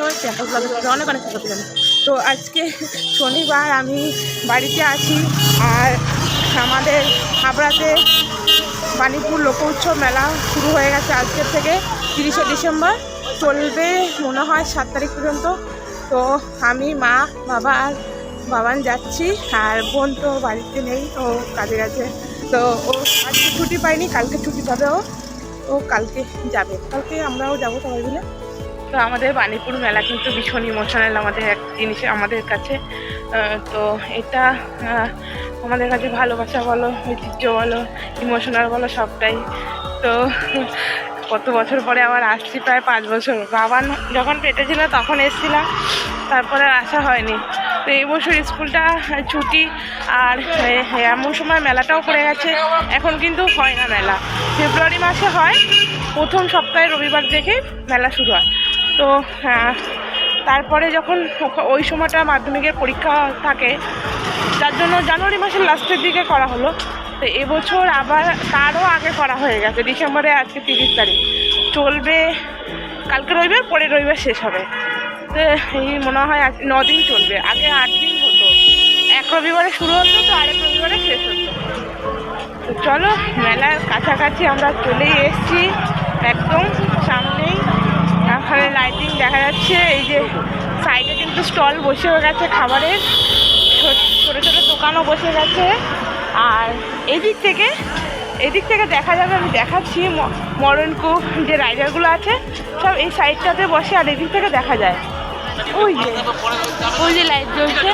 সময় স্ট্যাটাস লাগাতে অনেক অনেক ফটো তুলে তো আজকে শনিবার, আমি বাড়িতে আছি আর আমাদের হাবড়াতে বাণীপুর লোক উৎসব মেলা শুরু হয়ে গেছে আজকের থেকে তিরিশে ডিসেম্বর। চলবে মনে হয় সাত তারিখ পর্যন্ত। তো আমি, মা, বাবা আর বাবান যাচ্ছি আর বোন তো বাড়িতে নেই, ও কাজে গেছে। তো ও আজকে ছুটি পাইনি কালকে ছুটি পাবে ও। ও কালকে যাবে। কালকে আমরাও যাব সবাই মিলে। তো আমাদের বাণীপুর মেলা কিন্তু ভীষণ ইমোশনাল আমাদের এক জিনিস আমাদের কাছে। তো এটা আমাদের কাছে ভালোবাসা বলো, ঐতিহ্য বলো ইমোশনাল বলো সবটাই। তো কত বছর পরে আবার আসছি, প্রায় পাঁচ বছর। বাবান যখন পেটে ছিল তখন এসেছিলাম, তারপরে আসা হয়নি। তো এই বছর স্কুলটা ছুটি, আর এমন সময় মেলাটাও পড়ে গেছে, এখন কিন্তু হয় না মেলা। ফেব্রুয়ারি মাসে হয়, প্রথম সপ্তাহে রবিবার দেখে মেলা শুরু হয়। তো হ্যাঁ, তারপরে যখন ওই সময়টা মাধ্যমিকের পরীক্ষা থাকে যার জন্য জানুয়ারি মাসের লাস্টের দিকে করা হলো। তো এবছর আবার তারও আগে করা হয়ে গেছে ডিসেম্বরে আজকে তিরিশ তারিখ। চলবে কালকে রবিবার পরে রবিবার শেষ হবে। তো এই মনে হয় আজ ন দিন চলবে আগে আট দিন হতো। এক রবিবারে শুরু হতো তো আরেক রবিবারে শেষ হতো। চলো মেলার কাছাকাছি আমরা চলেই এসেছি একদম এখানে লাইটিং দেখা যাচ্ছে। এই যে সাইডে কিন্তু স্টল বসেও গেছে খাবারের। ছোট, ছোটো দোকানও বসে গেছে। আর এদিক থেকে এদিক থেকে দেখা যাবে, আমি দেখাচ্ছি মরণকূপ যে রাইডারগুলো আছে, সব এই সাইডটাতে বসে আর এদিক থেকে দেখা যায়। ওই যে ওই যে লাইট জ্বলছে।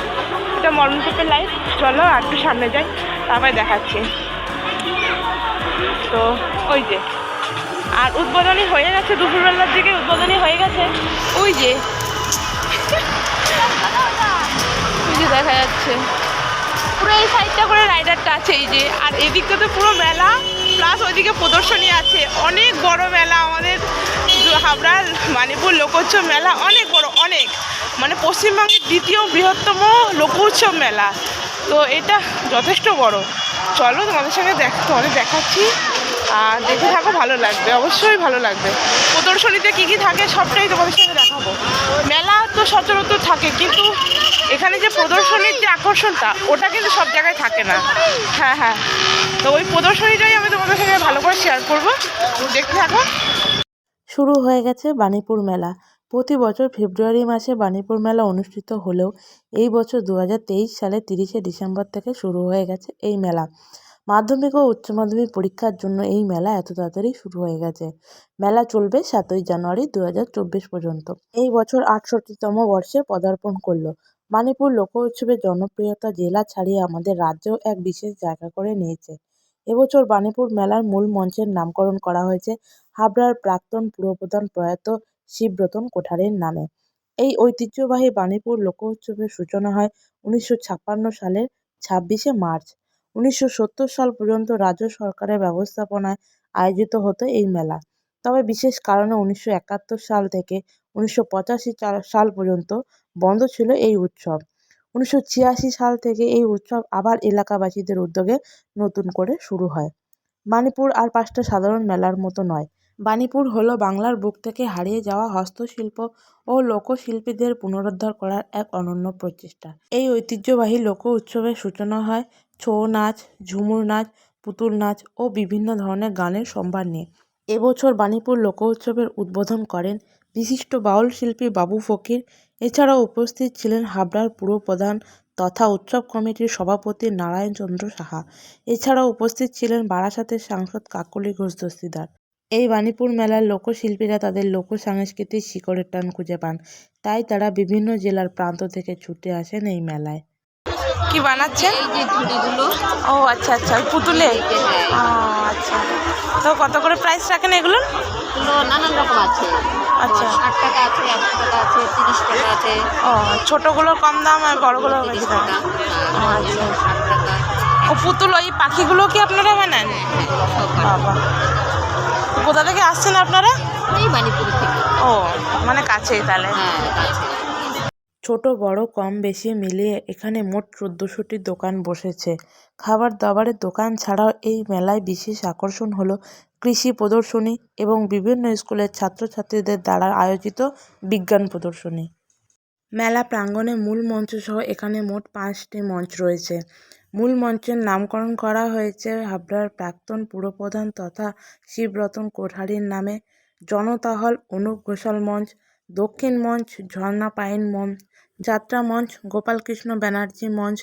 এটা মরণকূপের লাইট চলো আর একটু সামনে যাই, তারপরে দেখাচ্ছি। তো, ওই যে। আর উদ্বোধনী হয়ে গেছে, দুপুরবেলার দিকে উদ্বোধনী হয়ে গেছে। ওই যে। দেখা যাচ্ছে। পুরো এই সাইডটা করে রাইডারটা আছে এই যে। আর এদিকটা তো পুরো মেলা প্লাস ওইদিকে প্রদর্শনী আছে। অনেক বড় মেলা আমাদের হাবড়ার মানিপুর লোকোৎসব মেলা, অনেক বড়, অনেক। মানে পশ্চিমবঙ্গের দ্বিতীয় বৃহত্তম লোক উৎসব মেলা। তো এটা যথেষ্ট বড়। চলো তোমাদের সঙ্গে দেখ, তোমাদের দেখাচ্ছি। আর দেখে থাকো, ভালো লাগবে, অবশ্যই ভালো লাগবে। প্রদর্শনীতে কী কী থাকে সবটাই তোমাদের সঙ্গে দেখাবো। মেলা তো সচরাচর থাকে, কিন্তু এখানে যে প্রদর্শনীর যে আকর্ষণটা, ওটা কিন্তু সব জায়গায় থাকে না। হ্যাঁ হ্যাঁ। তো ওই প্রদর্শনীটাই আমি তোমাদের সঙ্গে ভালো করে শেয়ার করব। দেখতে থাকো। শুরু হয়ে গেছে বাণীপুর মেলা। প্রতি বছর ফেব্রুয়ারি মাসে বাণীপুর মেলা অনুষ্ঠিত হলেও এই বছর দু হাজার তেইশ সালে তিরিশে ডিসেম্বর থেকে শুরু হয়ে গেছে এই মেলা। মাধ্যমিক ও উচ্চ মাধ্যমিক পরীক্ষার জন্য এই মেলা এত তাড়াতাড়ি শুরু হয়ে গেছে। মেলা চলবে সাতই জানুয়ারি দু হাজার চব্বিশ পর্যন্ত। এই বছর আটষট্টিতম বর্ষে পদার্পণ করল। মানিপুর লোক উৎসবের জনপ্রিয়তা জেলা ছাড়িয়ে আমাদের রাজ্যেও এক বিশেষ জায়গা করে নিয়েছে। এবছর বাণীপুর মেলার মূল মঞ্চের নামকরণ করা হয়েছে হাবড়ার প্রাক্তন পুরপ্রধান প্রয়াত শিবরতন কোঠারের নামে। এই ঐতিহ্যবাহী বাণীপুর লোক উৎসবের সূচনা হয় উনিশশো ছাপ্পান্ন সালের ছাব্বিশে মার্চ। উনিশশো সত্তর সাল পর্যন্ত রাজ্য সরকারের ব্যবস্থাপনায় আয়োজিত হতো এই মেলা। তবে বিশেষ কারণে উনিশশো একাত্তর সাল থেকে উনিশশো পঁচাশি সাল পর্যন্ত বন্ধ ছিল এই উৎসব। উনিশশো ছিয়াশি সাল থেকে এই উৎসব আবার এলাকাবাসীদের উদ্যোগে নতুন করে শুরু হয়। মানিপুর আর পাঁচটা সাধারণ মেলার মতো নয়। বাণীপুর হলো বাংলার বুক থেকে হারিয়ে যাওয়া হস্তশিল্প ও লোকশিল্পীদের পুনরুদ্ধার করার এক অনন্য প্রচেষ্টা। এই ঐতিহ্যবাহী লোক উৎসবের সূচনা হয় ছৌ নাচ, ঝুমুর নাচ, পুতুল নাচ ও বিভিন্ন ধরনের গানের সম্ভার নিয়ে। এবছর বাণীপুর লোক উৎসবের উদ্বোধন করেন বিশিষ্ট বাউল শিল্পী বাবু ফকির। এছাড়াও উপস্থিত ছিলেন হাবড়ার পুরপ্রধান তথা উৎসব কমিটির সভাপতি নারায়ণ চন্দ্র সাহা। এছাড়াও উপস্থিত ছিলেন বারাসাতের সাংসদ কাকলি ঘোষ দস্তিদার। এই বাণীপুর মেলার লোকশিল্পীরা তাদের লোক সংস্কৃতির শিকড়ের টান খুঁজে পান। তাই তারা বিভিন্ন জেলার প্রান্ত থেকে ছুটে আসেন এই মেলায়। কি বানাচ্ছেন? এই যে ঝুড়িগুলো ও আচ্ছা আচ্ছা পুতুলে? ও আচ্ছা। তো কত করে প্রাইস রাখেন এগুলো এগুলো নানান রকম আছে। আচ্ছা। ষাট টাকা আছে একশো টাকা আছে তিরিশ টাকা আছে। ও ছোটোগুলোর কম দাম আর বড়গুলোর তিরিশ বেশি দাম হ্যাঁ, আচ্ছা। ও পুতুল ওই পাখিগুলো কি আপনারা বানান? সব বানানো। বাবা। কোথা থেকে আসছেন আপনারা? এই বাণীপুর থেকে। ও মানে কাছেই তাহলে। হ্যাঁ কাছে ছোট বড় কম বেশি মিলিয়ে এখানে মোট চোদ্দোশোটি দোকান বসেছে। খাবার দাবারের দোকান ছাড়াও এই মেলায় বিশেষ আকর্ষণ হলো কৃষি প্রদর্শনী এবং বিভিন্ন স্কুলের ছাত্রছাত্রীদের দ্বারা আয়োজিত বিজ্ঞান প্রদর্শনী। মেলা প্রাঙ্গণে মূল মঞ্চসহ এখানে মোট পাঁচটি মঞ্চ রয়েছে। মূল মঞ্চের নামকরণ করা হয়েছে হাবড়ার প্রাক্তন পুরপ্রধান তথা শিবরতন কোঠারির নামে। জনতা হল অনুপ ঘোষাল মঞ্চ, দক্ষিণ মঞ্চ, ঝর্ণা পাইন মঞ্চ যাত্রা মঞ্চ, গোপালকৃষ্ণ ব্যানার্জি মঞ্চ,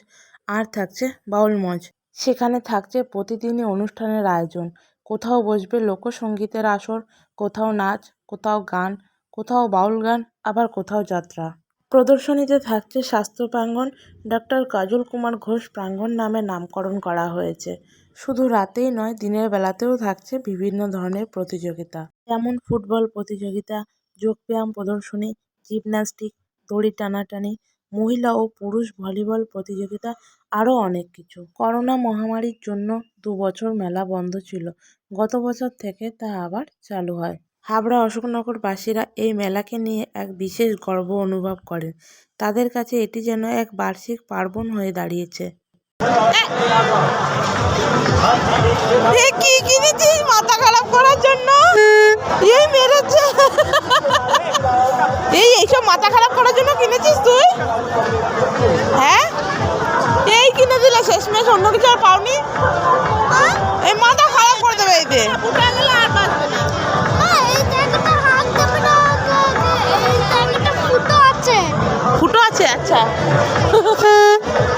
আর থাকছে বাউল মঞ্চ। সেখানে থাকছে প্রতিদিনই অনুষ্ঠানের আয়োজন। কোথাও বসবে লোকসঙ্গীতের আসর, কোথাও নাচ, কোথাও গান, কোথাও বাউল গান, আবার কোথাও যাত্রা। প্রদর্শনীতে থাকছে স্বাস্থ্য প্রাঙ্গণ ডক্টর কাজল কুমার ঘোষ প্রাঙ্গণ নামে নামকরণ করা হয়েছে। শুধু রাতেই নয়, দিনের বেলাতেও থাকছে বিভিন্ন ধরনের প্রতিযোগিতা। যেমন ফুটবল প্রতিযোগিতা, যোগব্যায়াম প্রদর্শনী, জিমন্যাস্টিক, দড়ি টানাটানি, মহিলা ও পুরুষ ভলিবল প্রতিযোগিতা, আরও অনেক কিছু। করোনা মহামারীর জন্য দু বছর মেলা বন্ধ ছিল। গত বছর থেকে তা আবার চালু হয়। হাবড়া অশোকনগরবাসীরা এই মেলাকে নিয়ে এক বিশেষ গর্ব অনুভব করেন। তাদের কাছে এটি যেন এক বার্ষিক পার্বণ হয়ে দাঁড়িয়েছে। কিনেছিস মাথা খারাপ করার জন্য? এই এই, এইসব মাথা খারাপ করার জন্য কিনেছিস তুই? হ্যাঁ? এই কিনে শেষমেশ অন্য কিছু আর পাওনি? এই মাথা খারাপ করে দেবে এই আচ্ছা।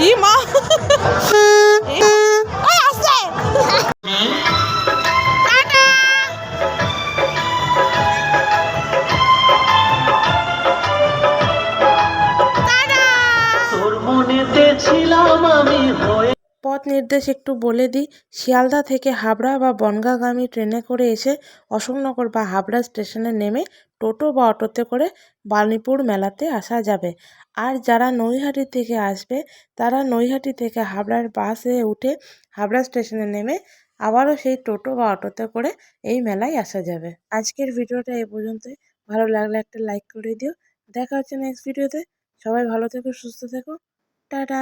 ই মা। এই আসছে। তোর মনেতে ছিলাম আমি পথ নির্দেশ একটু বলে দিই শিয়ালদা থেকে হাবড়া বা বনগাঁগামী ট্রেনে করে এসে অশোকনগর বা হাবড়া স্টেশনে নেমে টোটো বা অটোতে করে বাণীপুর মেলাতে আসা যাবে। আর যারা নৈহাটি থেকে আসবে, তারা নৈহাটি থেকে হাবড়ার বাসে উঠে হাবড়া স্টেশনে নেমে আবারও সেই টোটো বা অটোতে করে এই মেলায় আসা যাবে। আজকের ভিডিওটা এ পর্যন্তই। ভালো লাগলে একটা লাইক করে দিও। দেখা হচ্ছে নেক্সট ভিডিওতে সবাই ভালো থেকো, সুস্থ থেকো। টাটা।